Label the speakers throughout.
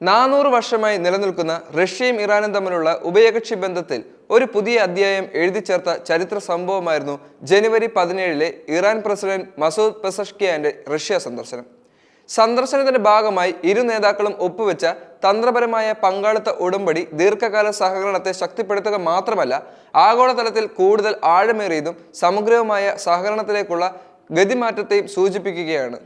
Speaker 1: നാനൂറ് വർഷമായി നിലനിൽക്കുന്ന റഷ്യയും ഇറാനും തമ്മിലുള്ള ഉഭയകക്ഷി ബന്ധത്തിൽ ഒരു പുതിയ അധ്യായം എഴുതി ചേർത്ത ചരിത്ര സംഭവമായിരുന്നു ജനുവരി പതിനേഴിലെ ഇറാൻ പ്രസിഡന്റ് മസൂദ് പെസഷ്കിയാന്റെ റഷ്യ സന്ദർശനം. സന്ദർശനത്തിന്റെ ഭാഗമായി ഇരു നേതാക്കളും ഒപ്പുവെച്ച തന്ത്രപരമായ പങ്കാളിത്ത ഉടമ്പടി ദീർഘകാല സഹകരണത്തെ ശക്തിപ്പെടുത്തുക മാത്രമല്ല ആഗോളതലത്തിൽ കൂടുതൽ ആഴമേറിയതും സമഗ്രവുമായ സഹകരണത്തിലേക്കുള്ള ഗതിമാറ്റത്തെയും സൂചിപ്പിക്കുകയാണ്.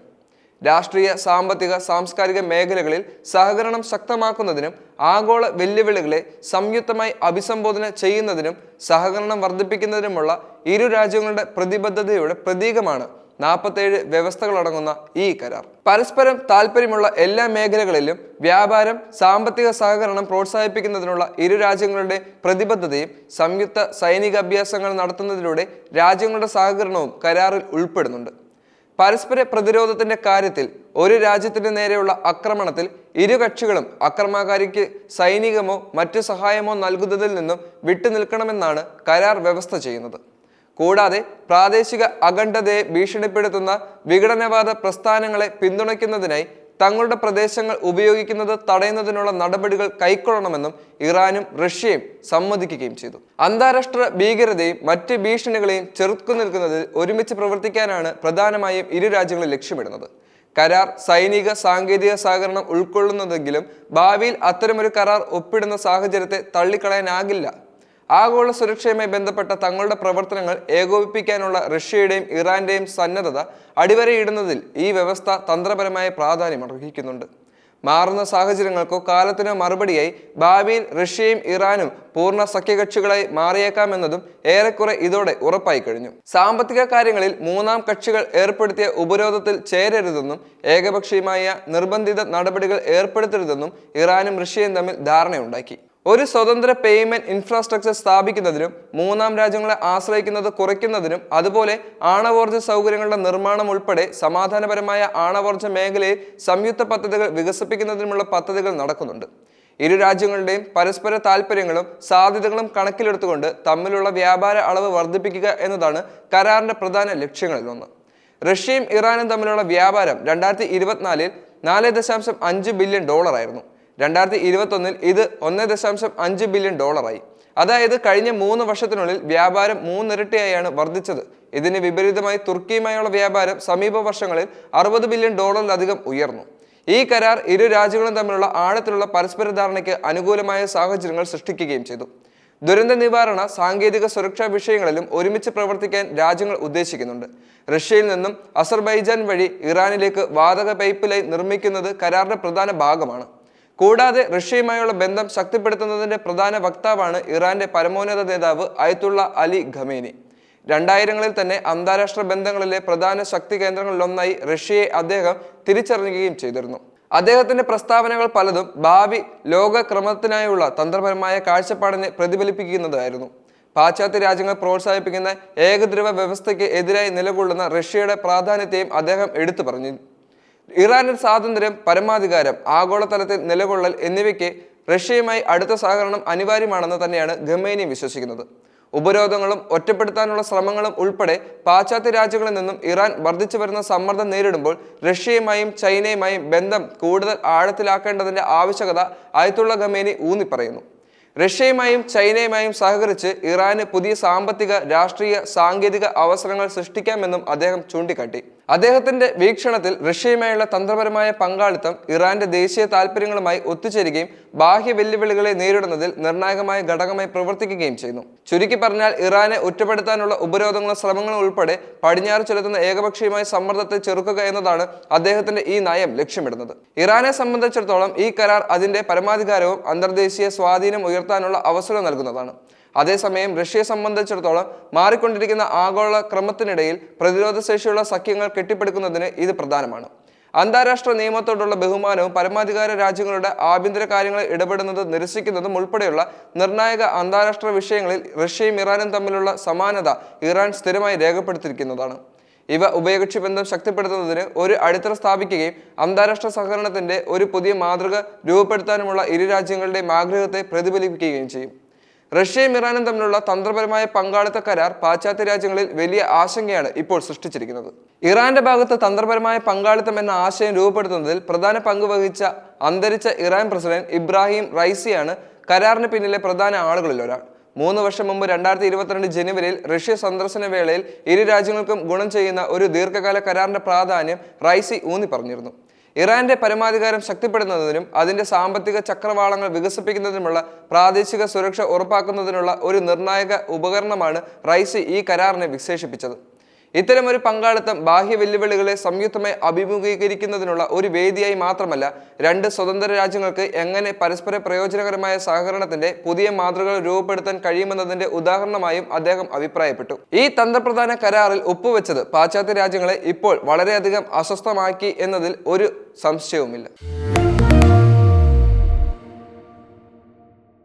Speaker 1: രാഷ്ട്രീയ സാമ്പത്തിക സാംസ്കാരിക മേഖലകളിൽ സഹകരണം ശക്തമാക്കുന്നതിനും ആഗോള വെല്ലുവിളികളെ സംയുക്തമായി അഭിസംബോധന ചെയ്യുന്നതിനും സഹകരണം വർദ്ധിപ്പിക്കുന്നതിനുമുള്ള ഇരു രാജ്യങ്ങളുടെ പ്രതിബദ്ധതയുടെ പ്രതീകമാണ് നാൽപ്പത്തേഴ് വ്യവസ്ഥകളടങ്ങുന്ന ഈ കരാർ. പരസ്പരം താല്പര്യമുള്ള എല്ലാ മേഖലകളിലും വ്യാപാരം സാമ്പത്തിക സഹകരണം പ്രോത്സാഹിപ്പിക്കുന്നതിനുള്ള ഇരു രാജ്യങ്ങളുടെ പ്രതിബദ്ധതയും സംയുക്ത സൈനിക അഭ്യാസങ്ങൾ നടത്തുന്നതിലൂടെ രാജ്യങ്ങളുടെ സഹകരണവും കരാറിൽ ഉൾപ്പെടുന്നുണ്ട്. പരസ്പര പ്രതിരോധത്തിന്റെ കാര്യത്തിൽ ഒരു രാജ്യത്തിന് നേരെയുള്ള ആക്രമണത്തിൽ ഇരു കക്ഷികളും അക്രമകാരിക്ക് സൈനികമോ മറ്റു സഹായമോ നൽകുന്നതിൽ നിന്നും വിട്ടുനിൽക്കണമെന്നാണ് കരാർ വ്യവസ്ഥ ചെയ്യുന്നത്. കൂടാതെ പ്രാദേശിക അഖണ്ഡതയെ ഭീഷണിപ്പെടുത്തുന്ന വിഘടനവാദ പ്രസ്ഥാനങ്ങളെ പിന്തുണയ്ക്കുന്നതിനായി തങ്ങളുടെ പ്രദേശങ്ങൾ ഉപയോഗിക്കുന്നത് തടയുന്നതിനുള്ള നടപടികൾ കൈക്കൊള്ളണമെന്നും ഇറാനും റഷ്യയും സമ്മതിക്കുകയും ചെയ്തു. അന്താരാഷ്ട്ര ഭീകരതയും മറ്റ് ഭീഷണികളെയും ചെറുത്തു നിൽക്കുന്നതിൽ ഒരുമിച്ച് പ്രവർത്തിക്കാനാണ് പ്രധാനമായും ഇരു രാജ്യങ്ങളും ലക്ഷ്യമിടുന്നത്. കരാർ സൈനിക സാങ്കേതിക സഹകരണം ഉൾക്കൊള്ളുന്നതെങ്കിലും ഭാവിയിൽ അത്തരമൊരു കരാർ ഒപ്പിടുന്ന സാഹചര്യത്തെ തള്ളിക്കളയാനാകില്ല. ആഗോള സുരക്ഷയുമായി ബന്ധപ്പെട്ട തങ്ങളുടെ പ്രവർത്തനങ്ങൾ ഏകോപിപ്പിക്കാനുള്ള റഷ്യയുടെയും ഇറാന്റെയും സന്നദ്ധത അടിവരയിടുന്നതിൽ ഈ വ്യവസ്ഥ തന്ത്രപരമായ പ്രാധാന്യം അർഹിക്കുന്നുണ്ട്. മാറുന്ന സാഹചര്യങ്ങൾക്കോ കാലത്തിനോ മറുപടിയായി ഭാവിയിൽ റഷ്യയും ഇറാനും പൂർണ സഖ്യകക്ഷികളായി മാറിയേക്കാമെന്നതും ഏറെക്കുറെ ഇതോടെ ഉറപ്പായി കഴിഞ്ഞു. സാമ്പത്തിക കാര്യങ്ങളിൽ മൂന്നാം കക്ഷികൾ ഏർപ്പെടുത്തിയ ഉപരോധത്തിൽ ചേരരുതെന്നും ഏകപക്ഷീയമായ നിർബന്ധിത നടപടികൾ ഏർപ്പെടുത്തരുതെന്നും ഇറാനും റഷ്യയും തമ്മിൽ ധാരണയുണ്ടാക്കി. ഒരു സ്വതന്ത്ര പേയ്മെന്റ് ഇൻഫ്രാസ്ട്രക്ചർ സ്ഥാപിക്കുന്നതിനും മൂന്നാം രാജ്യങ്ങളെ ആശ്രയിക്കുന്നത് കുറയ്ക്കുന്നതിനും അതുപോലെ ആണവോർജ സൗകര്യങ്ങളുടെ നിർമ്മാണം ഉൾപ്പെടെ സമാധാനപരമായ ആണവോർജ മേഖലയിൽ സംയുക്ത പദ്ധതികൾ വികസിപ്പിക്കുന്നതിനുമുള്ള പദ്ധതികൾ നടക്കുന്നുണ്ട്. ഇരു രാജ്യങ്ങളുടെയും പരസ്പര താല്പര്യങ്ങളും സാധ്യതകളും കണക്കിലെടുത്തുകൊണ്ട് തമ്മിലുള്ള വ്യാപാര അളവ് വർദ്ധിപ്പിക്കുക എന്നതാണ് കരാറിന്റെ പ്രധാന ലക്ഷ്യങ്ങളിലൊന്ന് റഷ്യയും ഇറാനും തമ്മിലുള്ള വ്യാപാരം രണ്ടായിരത്തി ഇരുപത്തിനാലിൽ നാല് ദശാംശം അഞ്ച് ബില്യൺ ഡോളറായിരുന്നു രണ്ടായിരത്തി ഇരുപത്തൊന്നിൽ ഇത് ഒന്ന് ദശാംശം അഞ്ച് ബില്യൺ ഡോളറായി. അതായത് കഴിഞ്ഞ മൂന്ന് വർഷത്തിനുള്ളിൽ വ്യാപാരം മൂന്നിരട്ടിയായാണ് വർദ്ധിച്ചത്. ഇതിന് വിപരീതമായി തുർക്കിയുമായുള്ള വ്യാപാരം സമീപ വർഷങ്ങളിൽ അറുപത് ബില്യൺ ഡോളറിലധികം ഉയർന്നു. ഈ കരാർ ഇരു രാജ്യങ്ങളും തമ്മിലുള്ള ആഴത്തിലുള്ള പരസ്പര ധാരണയ്ക്ക് അനുകൂലമായ സാഹചര്യങ്ങൾ സൃഷ്ടിക്കുകയും ചെയ്തു. ദുരന്ത നിവാരണ സാങ്കേതിക സുരക്ഷാ വിഷയങ്ങളിലും ഒരുമിച്ച് പ്രവർത്തിക്കാൻ രാജ്യങ്ങൾ ഉദ്ദേശിക്കുന്നുണ്ട്. റഷ്യയിൽ നിന്നും അസർബൈജാൻ വഴി ഇറാനിലേക്ക് വാതക പൈപ്പ് ലൈൻ നിർമ്മിക്കുന്നത് കരാറിന്റെ പ്രധാന ഭാഗമാണ്. കൂടാതെ റഷ്യയുമായുള്ള ബന്ധം ശക്തിപ്പെടുത്തുന്നതിന്റെ പ്രധാന വക്താവാണ് ഇറാന്റെ പരമോന്നത നേതാവ് അയത്തുള്ള അലി ഖമേനി. രണ്ടായിരങ്ങളിൽ തന്നെ അന്താരാഷ്ട്ര ബന്ധങ്ങളിലെ പ്രധാന ശക്തി കേന്ദ്രങ്ങളിലൊന്നായി റഷ്യയെ അദ്ദേഹം തിരിച്ചറിയുകയും ചെയ്തിരുന്നു. അദ്ദേഹത്തിന്റെ പ്രസ്താവനകൾ പലതും ഭാവി ലോകക്രമത്തിനായുള്ള തന്ത്രപരമായ കാഴ്ചപ്പാടിനെ പ്രതിഫലിപ്പിക്കുന്നതായിരുന്നു. പാശ്ചാത്യ രാജ്യങ്ങൾ പ്രോത്സാഹിപ്പിക്കുന്ന ഏകദ്രവ വ്യവസ്ഥയ്ക്ക് എതിരായി നിലകൊള്ളുന്ന റഷ്യയുടെ പ്രാധാന്യത്തെയും അദ്ദേഹം എടുത്തു പറഞ്ഞു. ഇറാനിൽ സ്വാതന്ത്ര്യം പരമാധികാരം ആഗോളതലത്തിൽ നിലകൊള്ളൽ എന്നിവയ്ക്ക് റഷ്യയുമായി അടുത്ത സഹകരണം അനിവാര്യമാണെന്ന് തന്നെയാണ് ഗമേനി വിശ്വസിക്കുന്നത്. ഉപരോധങ്ങളും ഒറ്റപ്പെടുത്താനുള്ള ശ്രമങ്ങളും ഉൾപ്പെടെ പാശ്ചാത്യ രാജ്യങ്ങളിൽ നിന്നും ഇറാൻ വർദ്ധിച്ചു വരുന്ന സമ്മർദ്ദം നേരിടുമ്പോൾ റഷ്യയുമായും ചൈനയുമായും ബന്ധം കൂടുതൽ ആഴത്തിലാക്കേണ്ടതിന്റെ ആവശ്യകത അയത്തുള്ള ഗമേനി ഊന്നിപ്പറയുന്നു. റഷ്യയുമായും ചൈനയുമായും സഹകരിച്ച് ഇറാന് പുതിയ സാമ്പത്തിക രാഷ്ട്രീയ സാങ്കേതിക അവസരങ്ങൾ സൃഷ്ടിക്കാമെന്നും അദ്ദേഹം ചൂണ്ടിക്കാട്ടി. അദ്ദേഹത്തിന്റെ വീക്ഷണത്തിൽ റഷ്യയുമായുള്ള തന്ത്രപരമായ പങ്കാളിത്തം ഇറാന്റെ ദേശീയ താല്പര്യങ്ങളുമായി ഒത്തുചേരുകയും ബാഹ്യ വെല്ലുവിളികളെ നേരിടുന്നതിൽ നിർണായകമായ ഘടകമായി പ്രവർത്തിക്കുകയും ചെയ്യുന്നു. ചുരുക്കി പറഞ്ഞാൽ ഇറാനെ ഒറ്റപ്പെടുത്താനുള്ള ഉപരോധങ്ങളും ശ്രമങ്ങളും ഉൾപ്പെടെ പടിഞ്ഞാറ് ചെലുത്തുന്ന ഏകപക്ഷീയമായ സമ്മർദ്ദത്തെ ചെറുക്കുക എന്നതാണ് അദ്ദേഹത്തിന്റെ ഈ നയം ലക്ഷ്യമിടുന്നത്. ഇറാനെ സംബന്ധിച്ചിടത്തോളം ഈ കരാർ അതിന്റെ പരമാധികാരവും അന്തർദേശീയ സ്വാധീനം ഉയർത്താനുള്ള അവസരം നൽകുന്നതാണ്. അതേസമയം റഷ്യയെ സംബന്ധിച്ചിടത്തോളം മാറിക്കൊണ്ടിരിക്കുന്ന ആഗോള ക്രമത്തിനിടയിൽ പ്രതിരോധ ശേഷിയുള്ള സഖ്യങ്ങൾ കെട്ടിപ്പടുക്കുന്നതിന് ഇത് പ്രധാനമാണ്. അന്താരാഷ്ട്ര നിയമത്തോടുള്ള ബഹുമാനവും പരമാധികാര രാജ്യങ്ങളുടെ ആഭ്യന്തര കാര്യങ്ങളിൽ ഇടപെടുന്നത് നിരസിക്കുന്നതും ഉൾപ്പെടെയുള്ള നിർണായക അന്താരാഷ്ട്ര വിഷയങ്ങളിൽ റഷ്യയും ഇറാനും തമ്മിലുള്ള സമാനത ഇറാൻ സ്ഥിരമായി രേഖപ്പെടുത്തിയിരിക്കുന്നതാണ്. ഇവ ഉഭയകക്ഷി ബന്ധം ശക്തിപ്പെടുത്തുന്നതിന് ഒരു അടിത്തറ സ്ഥാപിക്കുകയും അന്താരാഷ്ട്ര സഹകരണത്തിന്റെ ഒരു പുതിയ മാതൃക രൂപപ്പെടുത്താനുമുള്ള ഇരു രാജ്യങ്ങളുടെയും ആഗ്രഹത്തെ പ്രതിഫലിപ്പിക്കുകയും ചെയ്യും. റഷ്യയും ഇറാനും തമ്മിലുള്ള തന്ത്രപരമായ പങ്കാളിത്ത കരാർ പാശ്ചാത്യ രാജ്യങ്ങളിൽ വലിയ ആശങ്കയാണ് ഇപ്പോൾ സൃഷ്ടിച്ചിരിക്കുന്നത്. ഇറാന്റെ ഭാഗത്ത് തന്ത്രപരമായ പങ്കാളിത്തം എന്ന ആശയം രൂപപ്പെടുത്തുന്നതിൽ പ്രധാന പങ്ക് വഹിച്ച അന്തരിച്ച ഇറാൻ പ്രസിഡന്റ് ഇബ്രാഹിം റൈസിയാണ് കരാറിന് പിന്നിലെ പ്രധാന ആളുകളിൽ ഒരാൾ. മൂന്ന് വർഷം മുമ്പ് രണ്ടായിരത്തി ഇരുപത്തിരണ്ട് ജനുവരിയിൽ റഷ്യ സന്ദർശന വേളയിൽ ഇരു രാജ്യങ്ങൾക്കും ഗുണം ചെയ്യുന്ന ഒരു ദീർഘകാല കരാറിന്റെ പ്രാധാന്യം റൈസി ഊന്നി പറഞ്ഞിരുന്നു ഇറാന്റെ പരമാധികാരം ശക്തിപ്പെടുന്നതിനും അതിന്റെ സാമ്പത്തിക ചക്രവാളങ്ങൾ വികസിപ്പിക്കുന്നതിനുമുള്ള പ്രാദേശിക സുരക്ഷ ഉറപ്പാക്കുന്നതിനുള്ള ഒരു നിർണായക ഉപകരണമാണ് റൈസി ഈ കരാറിനെ വിശേഷിപ്പിച്ചത്. ഇത്തരമൊരു പങ്കാളിത്തം ബാഹ്യ വെല്ലുവിളികളെ സംയുക്തമായി അഭിമുഖീകരിക്കുന്നതിനുള്ള ഒരു വേദിയായി മാത്രമല്ല രണ്ട് സ്വതന്ത്ര രാജ്യങ്ങൾക്ക് എങ്ങനെ പരസ്പര പ്രയോജനകരമായ സഹകരണത്തിന്റെ പുതിയ മാതൃകകൾ രൂപപ്പെടുത്താൻ കഴിയുമെന്നതിന്റെ ഉദാഹരണമായും അദ്ദേഹം അഭിപ്രായപ്പെട്ടു. ഈ തന്ത്രപ്രധാന കരാറിൽ ഒപ്പുവെച്ചത് പാശ്ചാത്യ രാജ്യങ്ങളെ ഇപ്പോൾ വളരെയധികം അസ്വസ്ഥമാക്കി എന്നതിൽ ഒരു സംശയവുമില്ല.